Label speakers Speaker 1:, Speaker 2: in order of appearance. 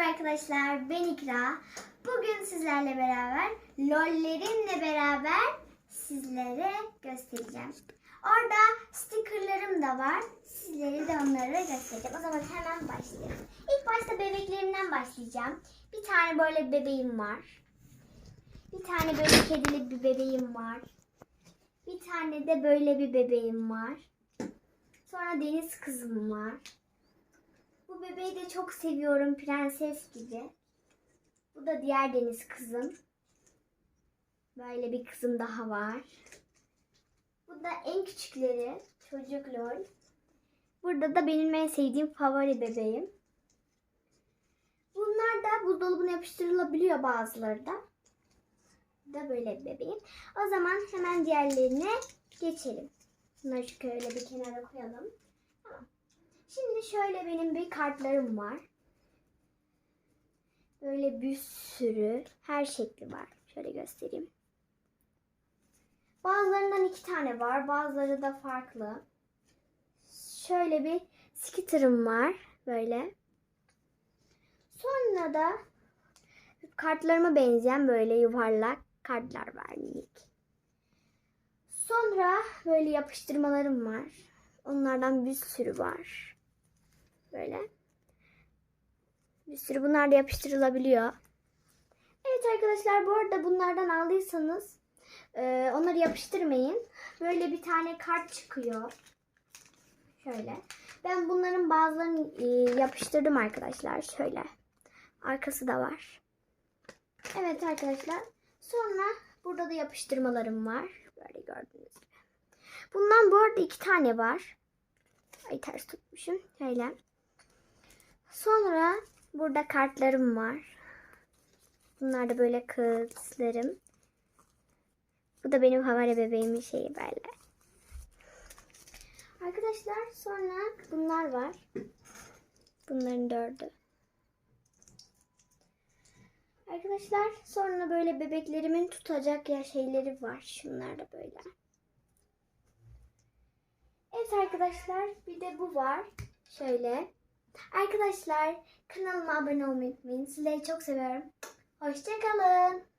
Speaker 1: arkadaşlar ben İkra. Bugün sizlerle beraber lollerimle beraber sizlere göstereceğim. Orada stickerlarım da var. Sizlere de onları göstereceğim. O zaman hemen başlayalım. İlk başta bebeklerimden başlayacağım. Bir tane böyle bebeğim var. Bir tane böyle kedili bir bebeğim var. Bir tane de böyle bir bebeğim var. Sonra deniz kızım var. Bu bebeği de çok seviyorum prenses gibi. Bu da diğer deniz kızım. Böyle bir kızım daha var. Bu da en küçükleri çocuk lol. Burada da benim en sevdiğim favori bebeğim. Bunlar da buzdolabına yapıştırılabiliyor bazıları da. Da böyle bir bebeğim. O zaman hemen diğerlerine geçelim. Bunları şöyle bir kenara koyalım. Şimdi şöyle benim bir kartlarım var. Böyle bir sürü her şekli var. Şöyle göstereyim. Bazılarından iki tane var. Bazıları da farklı. Şöyle bir skitter'ım var. Böyle. Sonra da kartlarıma benzeyen böyle yuvarlak kartlar var minik. Sonra böyle yapıştırmalarım var. Onlardan bir sürü var. Böyle. Bir sürü bunlar da yapıştırılabiliyor. Evet arkadaşlar bu arada bunlardan aldıysanız e, onları yapıştırmayın. Böyle bir tane kart çıkıyor. Şöyle. Ben bunların bazılarını e, yapıştırdım arkadaşlar. Şöyle. Arkası da var. Evet arkadaşlar. Sonra burada da yapıştırmalarım var. Böyle gördüğünüz gibi. Bundan bu arada iki tane var. Ay ters tutmuşum. Şöyle. Sonra burada kartlarım var. Bunlar da böyle kızlarım. Bu da benim havale bebeğimin şeyi böyle. Arkadaşlar sonra bunlar var. Bunların dördü. Arkadaşlar sonra böyle bebeklerimin tutacak ya şeyleri var. Şunlar da böyle. Evet arkadaşlar bir de bu var. Şöyle. Arkadaşlar kanalıma abone olmayı unutmayın. Sizleri çok seviyorum. Hoşçakalın.